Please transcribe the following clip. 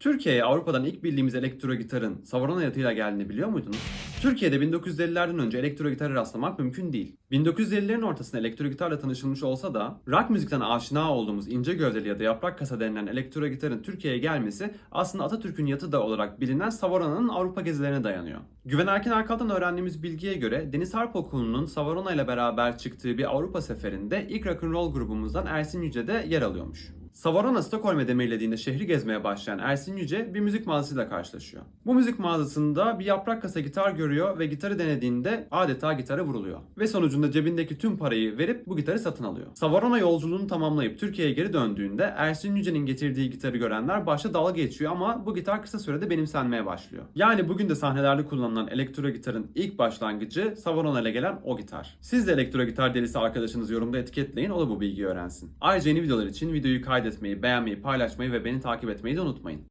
Türkiye'ye Avrupa'dan ilk bildiğimiz elektro gitarın Savarona yatıyla geldiğini biliyor muydunuz? Türkiye'de 1950'lerden önce elektro gitarı rastlamak mümkün değil. 1950'lerin ortasında elektro gitarla tanışılmış olsa da rock müzikten aşina olduğumuz ince gövdeli ya da yaprak kasa denilen elektro gitarın Türkiye'ye gelmesi aslında Atatürk'ün yatı da olarak bilinen Savarona'nın Avrupa gezilerine dayanıyor. Güven Erkin Erkal'dan öğrendiğimiz bilgiye göre Deniz Harp Okulu'nun Savarona ile beraber çıktığı bir Avrupa seferinde ilk rock'n'roll grubumuzdan Ersin Yüce de yer alıyormuş. Savarona Stockholm'e demirlediğinde şehri gezmeye başlayan Ersin Yüce bir müzik mağazasıyla karşılaşıyor. Bu müzik mağazasında bir yaprak kasa gitar görüyor ve gitarı denediğinde adeta gitara vuruluyor. Ve sonucunda cebindeki tüm parayı verip bu gitarı satın alıyor. Savarona yolculuğunu tamamlayıp Türkiye'ye geri döndüğünde Ersin Yüce'nin getirdiği gitarı görenler başta dalga geçiyor ama bu gitar kısa sürede benimsenmeye başlıyor. Yani bugün de sahnelerde kullanılan elektro gitarın ilk başlangıcı Savarona ile gelen o gitar. Siz de elektro gitar delisi arkadaşınızı yorumda etiketleyin o da bu bilgiyi öğrensin. Ayrıca yeni videolar için videoyu kaydetmeyi, beğenmeyi, paylaşmayı ve beni takip etmeyi de unutmayın.